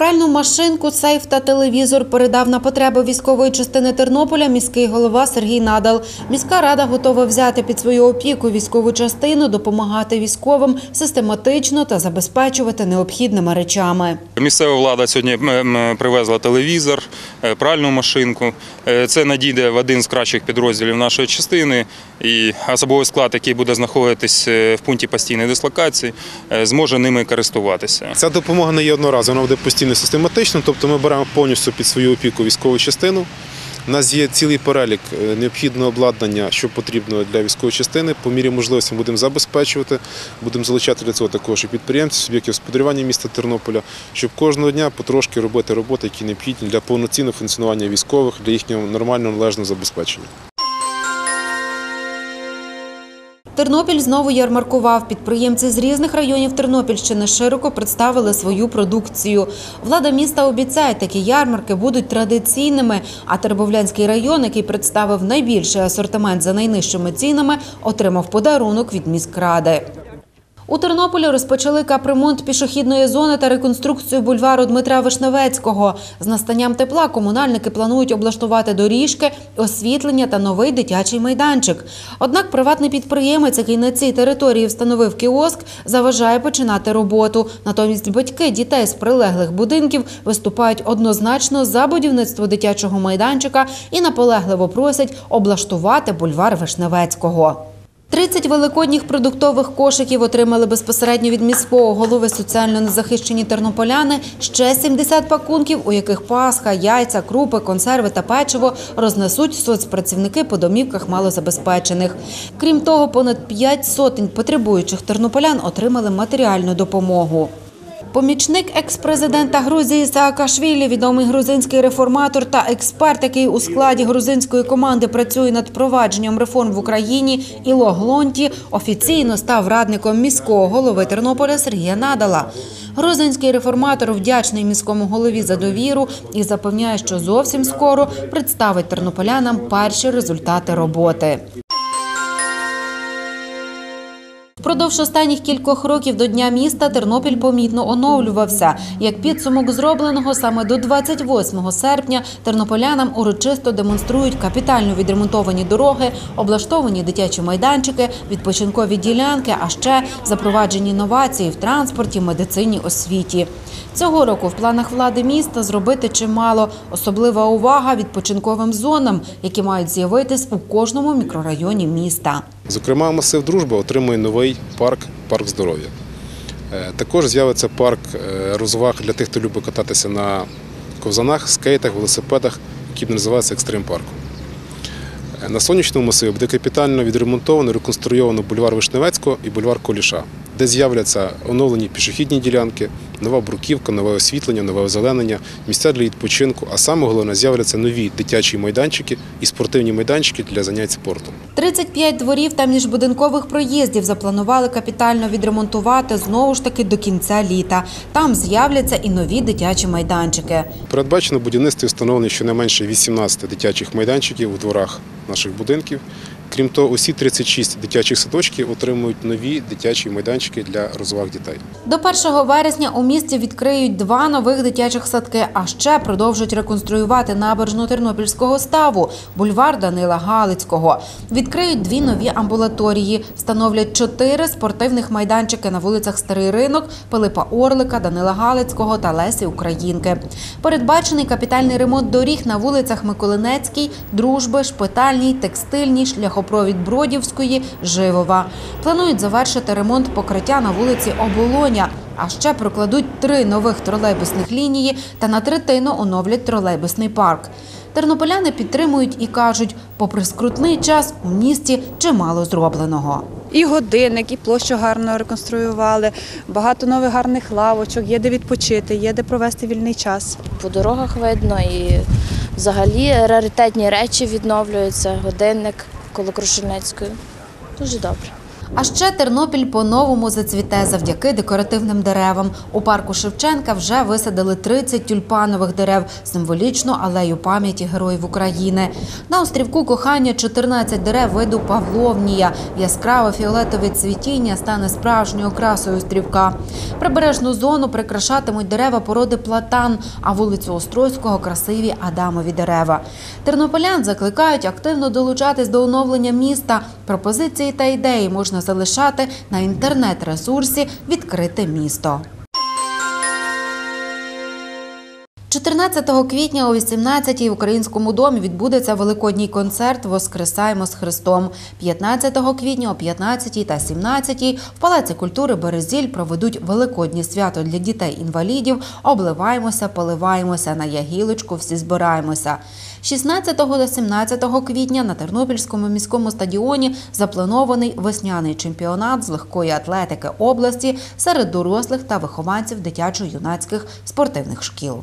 Пральну машинку, сейф та телевізор передав на потреби військової частини Тернополя міський голова Сергій Надал. Міська рада готова взяти під свою опіку військову частину, допомагати військовим систематично та забезпечувати необхідними речами. Місцева влада сьогодні привезла телевізор, е, пральну машинку. Е, Це надійде в один з кращих підрозділів нашої частини. І особовий склад, який буде знаходитись е, в пункті постійної дислокації, зможе ними користуватися. Ця допомога не є одноразова, вона буде постійно систематично, тобто ми беремо повністю під свою опіку військову частину. У нас є цілий перелік е, необхідного обладнання, що потрібно для військової частини. По мірі можливості будемо забезпечувати, будемо залучати для цього також і підприємців, суб'єктів господарювання міста Тернополя, щоб кожного дня потрошки робити роботи, які необхідні для повноцінного функціонування військових, для їхнього нормального належного забезпечення. Тернопіль знову ярмаркував. Підприємці з різних районів Тернопільщини широко представили свою продукцію. Влада міста обіцяє, такі ярмарки будуть традиційними. А Тербовлянський район, який представив найбільший асортимент за найнижчими цінами, отримав подарунок від міськради. У Тернополі розпочали капремонт пішохідної зони та реконструкцію бульвару Дмитра Вишневецького. З настанням тепла комунальники планують облаштувати доріжки, освітлення та новий дитячий майданчик. Однак приватний підприємець, який на цій території встановив кіоск, заважає починати роботу. Натомість батьки дітей з прилеглих будинків виступають однозначно за будівництво дитячого майданчика і наполегливо просять облаштувати бульвар Вишневецького. 30 великодніх продуктових кошиків отримали безпосередньо від міського голови соціально незахищені тернополяни. Ще 70 пакунків, у яких пасха, яйця, крупи, консерви та печиво рознесуть соцпрацівники по домівках малозабезпечених. Крім того, понад 5 сотень потребуючих тернополян отримали матеріальну допомогу. Помічник екс-президента Грузії Саакашвілі, відомий грузинський реформатор та експерт, який у складі грузинської команди працює над провадженням реформ в Україні, Іло Глонті офіційно став радником міського голови Тернополя Сергія Надала. Грузинський реформатор вдячний міському голові за довіру і запевняє, що зовсім скоро представить тернополянам перші результати роботи. Впродовж останніх кількох років до Дня міста Тернопіль помітно оновлювався. Як підсумок зробленого саме до 28 серпня тернополянам урочисто демонструють капітально відремонтовані дороги, облаштовані дитячі майданчики, відпочинкові ділянки, а ще запроваджені новації в транспорті, медицині, освіті. Цього року в планах влади міста зробити чимало. Особлива увага відпочинковим зонам, які мають з'явитись у кожному мікрорайоні міста. Зокрема, масив дружба отримує новий парк парк здоров'я. Е, Також з'явиться парк е, розваг для тих, хто любить кататися на ковзанах, скейтах, велосипедах, який називається екстрим парком. Е, На сонячному масиві буде капітально відремонтовано, реконструйовано бульвар Вишневецького і бульвар Коліша, де з'являться оновлені пішохідні ділянки, нова бруківка, нове освітлення, нове озеленення, місця для відпочинку, а саме головне з'являться нові дитячі майданчики і спортивні майданчики для занять спортом. 35 дворів та міжбудинкових проїздів запланували капітально відремонтувати знову ж таки до кінця літа. Там з'являться і нові дитячі майданчики. Передбачено в будівництві встановлено щонайменше 18 дитячих майданчиків у дворах наших будинків. Крім того, усі 36 дитячих садочків отримують нові дитячі майданчики для розваг дітей. До 1 вересня у місті відкриють два нових дитячих садки, а ще продовжують реконструювати набережну Тернопільського ставу, бульвар Данила Галицького. Відкриють дві нові амбулаторії, встановлять чотири спортивних майданчики на вулицях Старий Ринок, Пилипа Орлика, Данила Галицького та Лесі Українки. Передбачений капітальний ремонт доріг на вулицях Миколинецькій, Дружби, Шпитальній, Текстильній, шляхопровід Бродівської, Живова. Планують завершити ремонт покриття на вулиці Оболоня. А ще прокладуть три нових тролейбусних лінії та на третину оновлять тролейбусний парк. Тернополяни підтримують і кажуть, попри скрутний час у місті чимало зробленого. І годинник, і площу гарно реконструювали. Багато нових гарних лавочок, є де відпочити, є де провести вільний час. по дорогах видно і взагалі раритетні речі відновлюються, годинник коло Крушельницької. Дуже добре. А ще Тернопіль по-новому зацвіте завдяки декоративним деревам. У парку Шевченка вже висадили 30 тюльпанових дерев, символічну алею пам'яті героїв України. На острівку кохання 14 дерев виду Павловнія. Яскраве фіолетове цвітіння стане справжньою окрасою острівка. Прибережну зону прикрашатимуть дерева породи платан, а вулицю Острозького красиві Адамові дерева. Тернополян закликають активно долучатись до оновлення міста. Пропозиції та ідеї можна залишати на інтернет-ресурсі Відкрите місто. 14 квітня о 18-й в Українському домі відбудеться великодній концерт Воскресаємо з Христом. 15 квітня о 15 та 17 в Палаці культури Березіль проведуть великоднє свято для дітей-інвалідів. Обливаємося, поливаємося на ягілочку, всі збираємося. 16 та 17 квітня на Тернопільському міському стадіоні запланований весняний чемпіонат з легкої атлетики області серед дорослих та вихованців дитячо-юнацьких спортивних шкіл.